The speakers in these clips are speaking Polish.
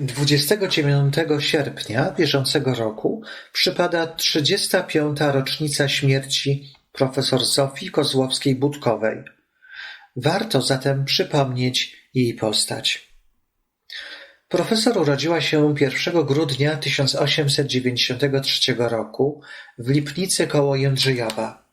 Dwudziestego dziewiątego sierpnia bieżącego roku przypada trzydziesta piąta rocznica śmierci profesor Zofii Kozłowskiej-Budkowej. Warto zatem przypomnieć jej postać. Profesor urodziła się 1 grudnia 1893 roku w Lipnicy koło Jędrzyjowa.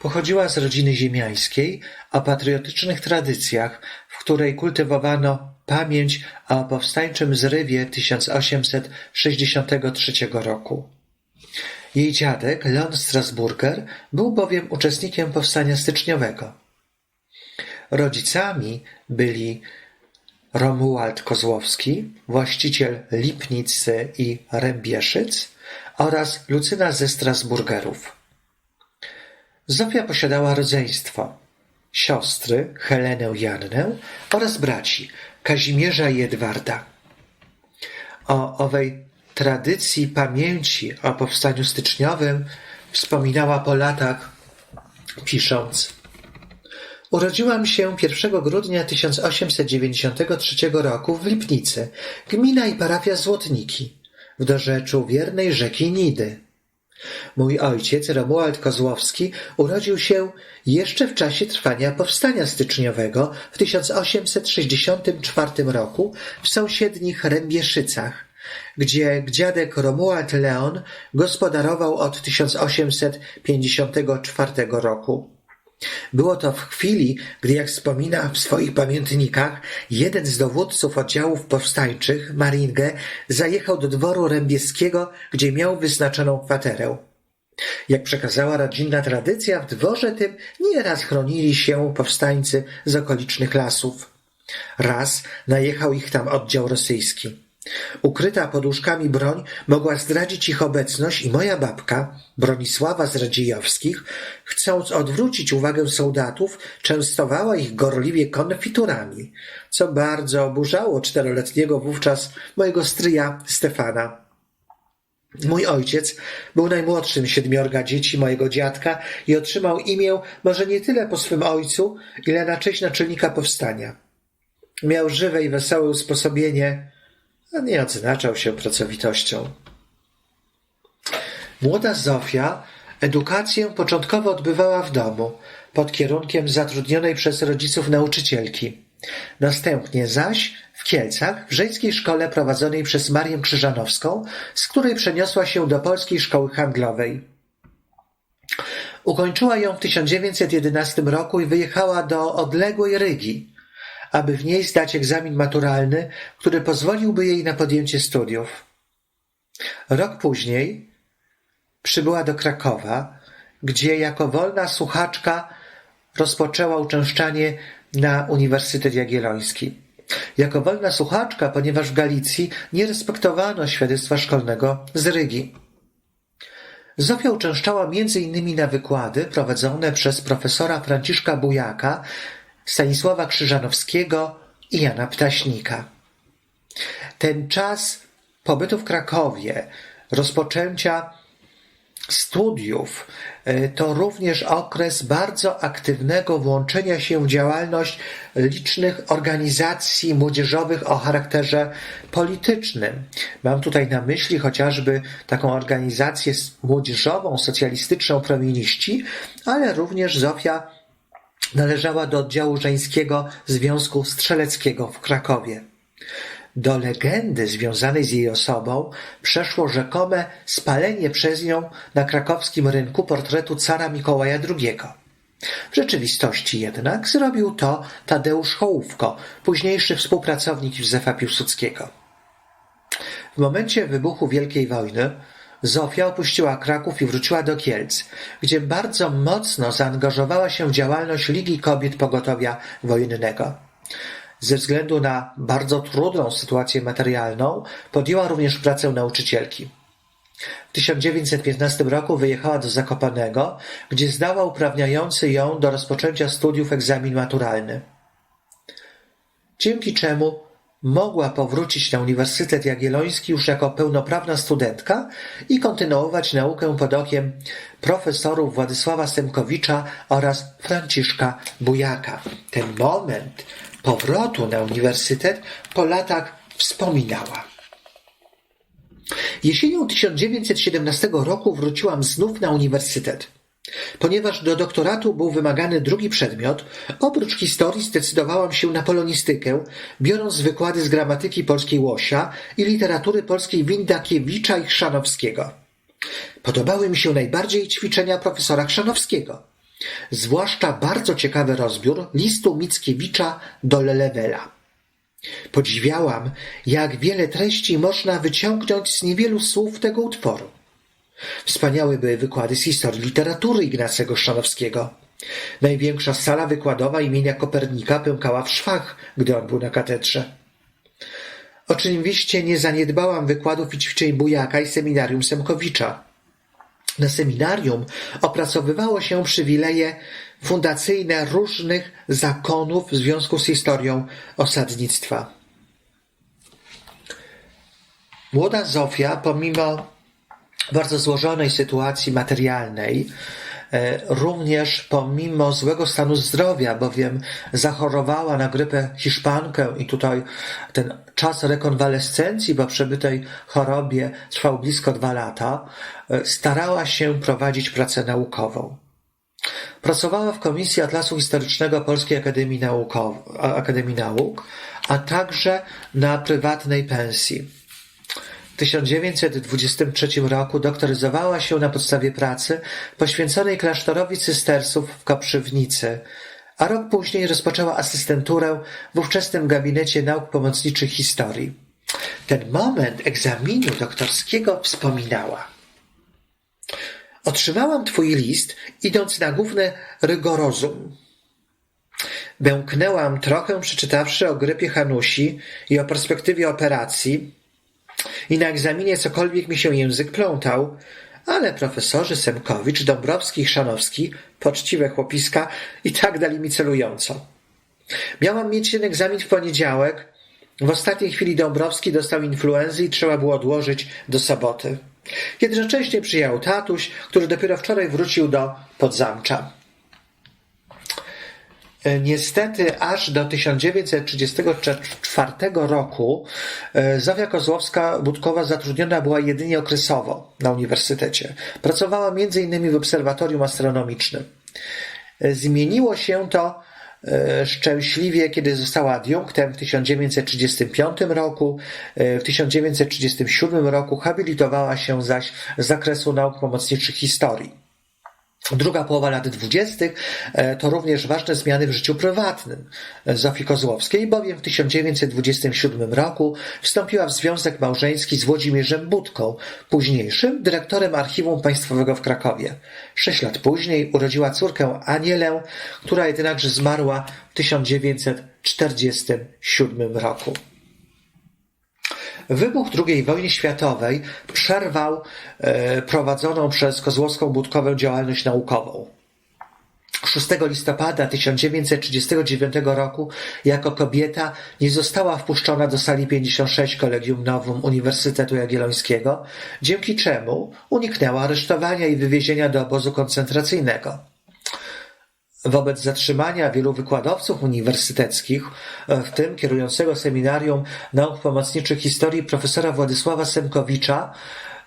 Pochodziła z rodziny ziemiańskiej o patriotycznych tradycjach, w której kultywowano pamięć o powstańczym zrywie 1863 roku. Jej dziadek, Leon Strasburger, był bowiem uczestnikiem powstania styczniowego. Rodzicami byli Romuald Kozłowski, właściciel Lipnicy i Rębieszyc oraz Lucyna ze Strasburgerów. Zofia posiadała rodzeństwo, siostry Helenę Jannę oraz braci Kazimierza i Edwarda. O owej tradycji pamięci o powstaniu styczniowym wspominała po latach, pisząc Urodziłam się 1 grudnia 1893 roku w Lipnicy, gmina i parafia Złotniki, w dorzeczu wiernej rzeki Nidy. Mój ojciec, Romuald Kozłowski, urodził się jeszcze w czasie trwania powstania styczniowego w 1864 roku w sąsiednich Rębieszycach, gdzie dziadek Romuald Leon gospodarował od 1854 roku. Było to w chwili, gdy, jak wspomina w swoich pamiętnikach, jeden z dowódców oddziałów powstańczych, Maringę, zajechał do dworu rębieskiego, gdzie miał wyznaczoną kwaterę. Jak przekazała rodzinna tradycja, w dworze tym nieraz chronili się powstańcy z okolicznych lasów. Raz najechał ich tam oddział rosyjski. Ukryta pod łóżkami broń mogła zdradzić ich obecność i moja babka, Bronisława z Radziejowskich, chcąc odwrócić uwagę soldatów, częstowała ich gorliwie konfiturami, co bardzo oburzało czteroletniego wówczas mojego stryja Stefana. Mój ojciec był najmłodszym siedmiorga dzieci mojego dziadka i otrzymał imię może nie tyle po swym ojcu, ile na cześć naczelnika powstania. Miał żywe i wesołe usposobienie, nie odznaczał się pracowitością. Młoda Zofia edukację początkowo odbywała w domu, pod kierunkiem zatrudnionej przez rodziców nauczycielki. Następnie zaś w Kielcach, w żeńskiej szkole prowadzonej przez Marię Krzyżanowską, z której przeniosła się do Polskiej Szkoły Handlowej. Ukończyła ją w 1911 roku i wyjechała do odległej Rygi, aby w niej zdać egzamin maturalny, który pozwoliłby jej na podjęcie studiów. Rok później przybyła do Krakowa, gdzie jako wolna słuchaczka rozpoczęła uczęszczanie na Uniwersytet Jagielloński. Jako wolna słuchaczka, ponieważ w Galicji nie respektowano świadectwa szkolnego z Rygi. Zofia uczęszczała innymi na wykłady prowadzone przez profesora Franciszka Bujaka, Stanisława Krzyżanowskiego i Jana Ptaśnika. Ten czas pobytu w Krakowie, rozpoczęcia studiów, y, to również okres bardzo aktywnego włączenia się w działalność licznych organizacji młodzieżowych o charakterze politycznym. Mam tutaj na myśli chociażby taką organizację młodzieżową, socjalistyczną Prominiści, ale również Zofia należała do oddziału żeńskiego Związku Strzeleckiego w Krakowie. Do legendy związanej z jej osobą przeszło rzekome spalenie przez nią na krakowskim rynku portretu cara Mikołaja II. W rzeczywistości jednak zrobił to Tadeusz Hołówko, późniejszy współpracownik Józefa Piłsudskiego. W momencie wybuchu Wielkiej Wojny Zofia opuściła Kraków i wróciła do Kielc, gdzie bardzo mocno zaangażowała się w działalność Ligi Kobiet Pogotowia Wojennego. Ze względu na bardzo trudną sytuację materialną podjęła również pracę nauczycielki. W 1915 roku wyjechała do Zakopanego, gdzie zdała uprawniający ją do rozpoczęcia studiów egzamin maturalny. Dzięki czemu mogła powrócić na Uniwersytet Jagielloński już jako pełnoprawna studentka i kontynuować naukę pod okiem profesorów Władysława Semkowicza oraz Franciszka Bujaka. Ten moment powrotu na uniwersytet po latach wspominała. Jesienią 1917 roku wróciłam znów na uniwersytet. Ponieważ do doktoratu był wymagany drugi przedmiot, oprócz historii zdecydowałam się na polonistykę, biorąc wykłady z gramatyki polskiej Łosia i literatury polskiej Windakiewicza i Chrzanowskiego. Podobały mi się najbardziej ćwiczenia profesora Chrzanowskiego, zwłaszcza bardzo ciekawy rozbiór listu Mickiewicza do Lelewela. Podziwiałam, jak wiele treści można wyciągnąć z niewielu słów tego utworu. Wspaniałe były wykłady z historii literatury Ignacego Chrzanowskiego. Największa sala wykładowa imienia Kopernika pękała w szwach, gdy on był na katedrze. Oczywiście nie zaniedbałam wykładów i ćwiczeń Bujaka i seminarium Semkowicza. Na seminarium opracowywało się przywileje fundacyjne różnych zakonów w związku z historią osadnictwa. Młoda Zofia, pomimo bardzo złożonej sytuacji materialnej, e, również pomimo złego stanu zdrowia, bowiem zachorowała na grypę hiszpankę i tutaj ten czas rekonwalescencji po przebytej chorobie trwał blisko dwa lata, e, starała się prowadzić pracę naukową. Pracowała w Komisji Atlasu Historycznego Polskiej Akademii, Naukow- Akademii Nauk, a także na prywatnej pensji. W 1923 roku doktoryzowała się na podstawie pracy poświęconej klasztorowi cystersów w Koprzywnicy, a rok później rozpoczęła asystenturę w ówczesnym Gabinecie Nauk Pomocniczych Historii. Ten moment egzaminu doktorskiego wspominała. Otrzymałam twój list, idąc na główne rygorozum. Bęknęłam trochę, przeczytawszy o grypie Hanusi i o perspektywie operacji, i na egzaminie cokolwiek mi się język plątał, ale profesorzy Semkowicz, Dąbrowski i Chrzanowski, poczciwe chłopiska, i tak dali mi celująco. Miałam mieć ten egzamin w poniedziałek. W ostatniej chwili Dąbrowski dostał influenzy i trzeba było odłożyć do soboty. Jednocześnie przyjechał tatuś, który dopiero wczoraj wrócił do Podzamcza. E, Niestety aż do 1934 roku e, Zofia Kozłowska-Budkowa zatrudniona była jedynie okresowo na uniwersytecie. Pracowała m.in. w obserwatorium astronomicznym. E, Zmieniło się to szczęśliwie, kiedy została adiunktem w 1935 roku. W 1937 roku habilitowała się zaś z zakresu nauk pomocniczych historii. Druga połowa lat dwudziestych e, to również ważne zmiany w życiu prywatnym Zofii Kozłowskiej, bowiem w 1927 roku wstąpiła w związek małżeński z Włodzimierzem Budką, późniejszym dyrektorem Archiwum Państwowego w Krakowie. Sześć lat później urodziła córkę Anielę, która jednakże zmarła w 1947 roku. Wybuch II wojny światowej przerwał e, prowadzoną przez Kozłowską-Budkowę działalność naukową. 6 listopada 1939 roku jako kobieta nie została wpuszczona do sali 56 Kolegium Novum Uniwersytetu Jagiellońskiego, dzięki czemu uniknęła aresztowania i wywiezienia do obozu koncentracyjnego. Wobec zatrzymania wielu wykładowców uniwersyteckich, e, w tym kierującego Seminarium Nauk Pomocniczych Historii profesora Władysława Semkowicza,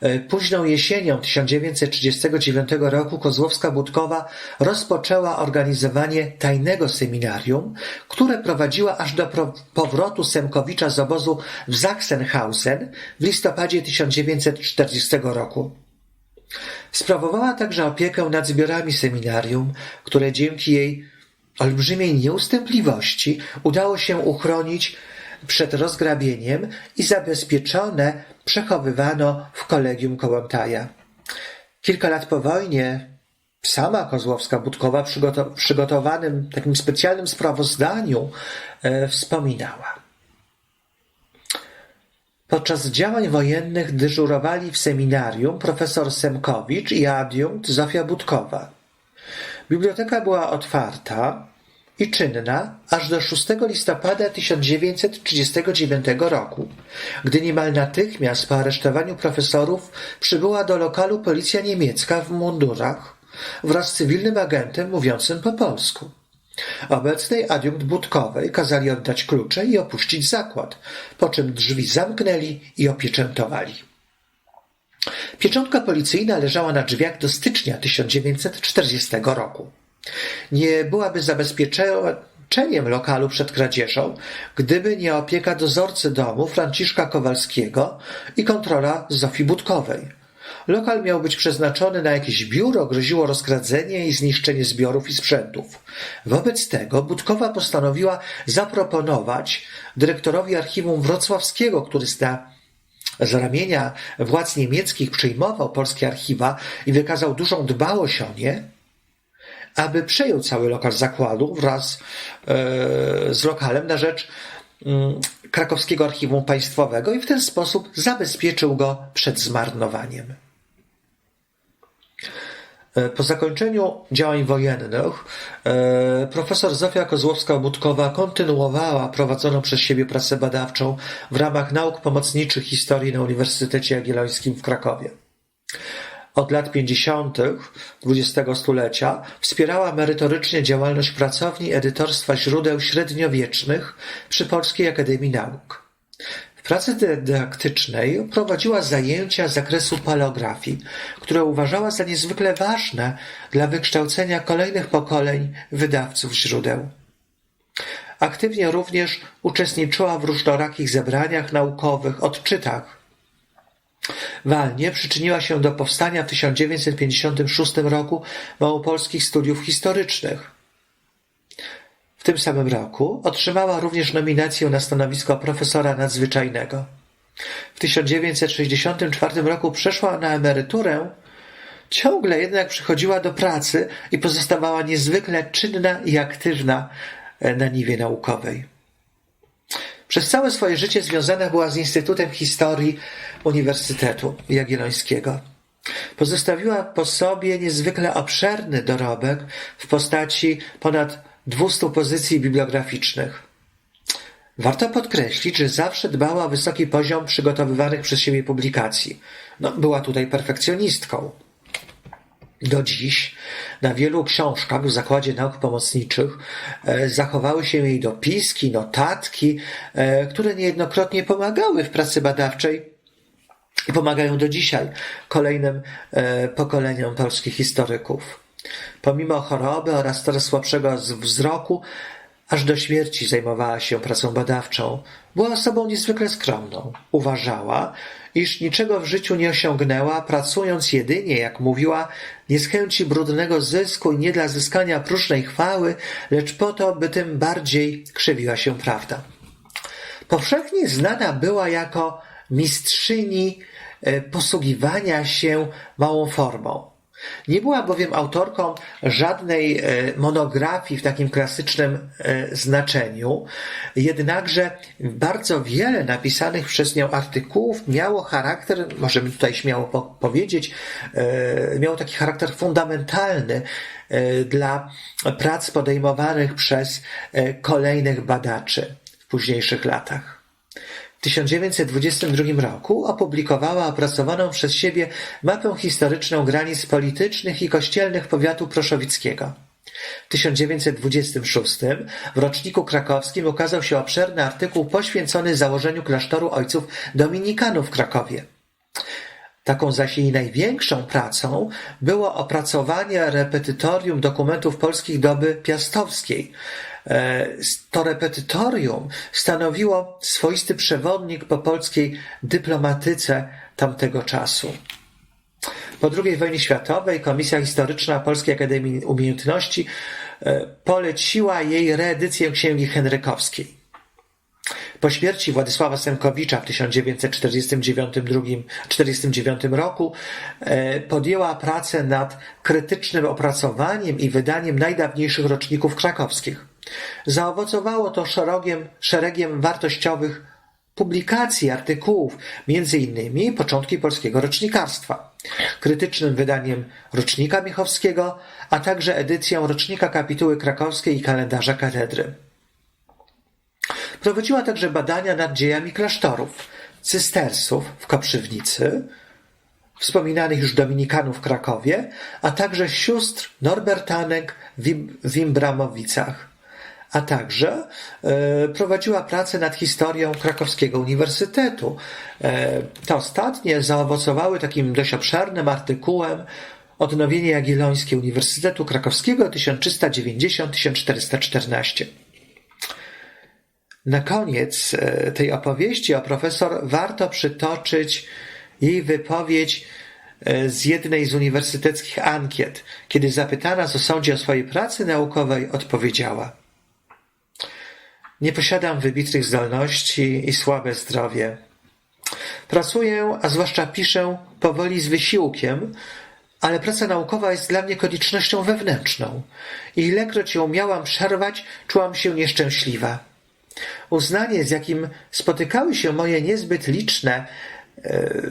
e, późną jesienią 1939 roku Kozłowska-Budkowa rozpoczęła organizowanie tajnego seminarium, które prowadziła aż do powrotu Semkowicza z obozu w Sachsenhausen w listopadzie 1940 roku. Sprawowała także opiekę nad zbiorami seminarium, które dzięki jej olbrzymiej nieustępliwości udało się uchronić przed rozgrabieniem i zabezpieczone przechowywano w kolegium Kołątaja. Kilka lat po wojnie sama Kozłowska-Budkowa w przygotowanym takim specjalnym sprawozdaniu e, wspominała. Podczas działań wojennych dyżurowali w seminarium profesor Semkowicz i adiunkt Zofia Budkowa. Biblioteka była otwarta i czynna aż do 6 listopada 1939 roku, gdy niemal natychmiast po aresztowaniu profesorów przybyła do lokalu policja niemiecka w mundurach wraz z cywilnym agentem mówiącym po polsku. Obecnej adiunkt Budkowej kazali oddać klucze i opuścić zakład, po czym drzwi zamknęli i opieczętowali. Pieczątka policyjna leżała na drzwiach do stycznia 1940 roku. Nie byłaby zabezpieczeniem lokalu przed kradzieżą, gdyby nie opieka dozorcy domu Franciszka Kowalskiego i kontrola Zofii Budkowej. Lokal miał być przeznaczony na jakieś biuro, groziło rozkradzenie i zniszczenie zbiorów i sprzętów. Wobec tego Budkowa postanowiła zaproponować dyrektorowi archiwum wrocławskiego, który sta z ramienia władz niemieckich przyjmował polskie archiwa i wykazał dużą dbałość o nie, aby przejął cały lokal zakładu wraz e, z lokalem na rzecz mm, krakowskiego archiwum państwowego i w ten sposób zabezpieczył go przed zmarnowaniem. E, Po zakończeniu działań wojennych e, profesor Zofia Kozłowska-Budkowa kontynuowała prowadzoną przez siebie pracę badawczą w ramach nauk pomocniczych historii na Uniwersytecie Jagiellońskim w Krakowie. Od lat 50. XX stulecia wspierała merytorycznie działalność pracowni edytorstwa źródeł średniowiecznych przy Polskiej Akademii Nauk. Pracy dydaktycznej prowadziła zajęcia z zakresu paleografii, które uważała za niezwykle ważne dla wykształcenia kolejnych pokoleń wydawców źródeł. Aktywnie również uczestniczyła w różnorakich zebraniach naukowych, odczytach. Walnie przyczyniła się do powstania w 1956 roku Małopolskich Studiów Historycznych. W tym samym roku otrzymała również nominację na stanowisko profesora nadzwyczajnego. W 1964 roku przeszła na emeryturę, ciągle jednak przychodziła do pracy i pozostawała niezwykle czynna i aktywna na niwie naukowej. Przez całe swoje życie związana była z Instytutem Historii Uniwersytetu Jagiellońskiego. Pozostawiła po sobie niezwykle obszerny dorobek w postaci ponad 200 pozycji bibliograficznych. Warto podkreślić, że zawsze dbała o wysoki poziom przygotowywanych przez siebie publikacji. No, była tutaj perfekcjonistką. Do dziś na wielu książkach w Zakładzie Nauk Pomocniczych e, zachowały się jej dopiski, notatki, e, które niejednokrotnie pomagały w pracy badawczej i pomagają do dzisiaj kolejnym e, pokoleniom polskich historyków. Pomimo choroby oraz coraz słabszego wzroku, aż do śmierci zajmowała się pracą badawczą. Była osobą niezwykle skromną. Uważała, iż niczego w życiu nie osiągnęła, pracując jedynie, jak mówiła, nie z chęci brudnego zysku i nie dla zyskania próżnej chwały, lecz po to, by tym bardziej krzywiła się prawda. Powszechnie znana była jako mistrzyni e, posługiwania się małą formą. Nie była bowiem autorką żadnej e, monografii w takim klasycznym e, znaczeniu, jednakże bardzo wiele napisanych przez nią artykułów miało charakter, możemy tutaj śmiało po powiedzieć, miało taki charakter fundamentalny dla prac podejmowanych przez kolejnych badaczy w późniejszych latach. W 1922 roku opublikowała opracowaną przez siebie mapę historyczną granic politycznych i kościelnych powiatu proszowickiego. W 1926 w roczniku krakowskim ukazał się obszerny artykuł poświęcony założeniu klasztoru ojców dominikanów w Krakowie. Taką zaś jej największą pracą było opracowanie repetytorium dokumentów polskich doby piastowskiej, to repetytorium stanowiło swoisty przewodnik po polskiej dyplomatyce tamtego czasu. Po II wojnie światowej Komisja Historyczna Polskiej Akademii Umiejętności poleciła jej reedycję Księgi Henrykowskiej. Po śmierci Władysława Semkowicza w 1949 roku podjęła pracę nad krytycznym opracowaniem i wydaniem najdawniejszych roczników krakowskich. Zaowocowało to szeregiem, szeregiem wartościowych publikacji, artykułów, między innymi początki polskiego rocznikarstwa, krytycznym wydaniem Rocznika Michowskiego, a także edycją Rocznika Kapituły Krakowskiej i Kalendarza Katedry. Prowadziła także badania nad dziejami klasztorów, cystersów w Koprzywnicy, wspominanych już dominikanów w Krakowie, a także sióstr Norbertanek w Imbramowicach a także e, prowadziła pracę nad historią Krakowskiego Uniwersytetu. E, Te ostatnie zaowocowały takim dość obszernym artykułem Odnowienie Jagiellońskie Uniwersytetu Krakowskiego 1390-1414. Na koniec e, tej opowieści o profesor warto przytoczyć jej wypowiedź z jednej z uniwersyteckich ankiet, kiedy zapytana, co sądzi o swojej pracy naukowej, odpowiedziała: Nie posiadam wybitnych zdolności i słabe zdrowie. Pracuję, a zwłaszcza piszę, powoli z wysiłkiem, ale praca naukowa jest dla mnie koniecznością wewnętrzną. I ilekroć ją miałam przerwać, czułam się nieszczęśliwa. Uznanie, z jakim spotykały się moje niezbyt liczne e,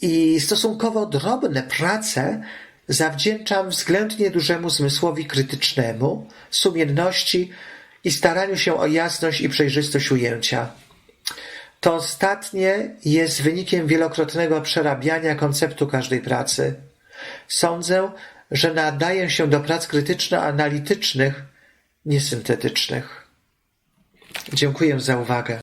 i stosunkowo drobne prace, zawdzięczam względnie dużemu zmysłowi krytycznemu, sumienności i staraniu się o jasność i przejrzystość ujęcia. To ostatnie jest wynikiem wielokrotnego przerabiania konceptu każdej pracy. Sądzę, że nadaję się do prac krytyczno-analitycznych, nie syntetycznych. Dziękuję za uwagę.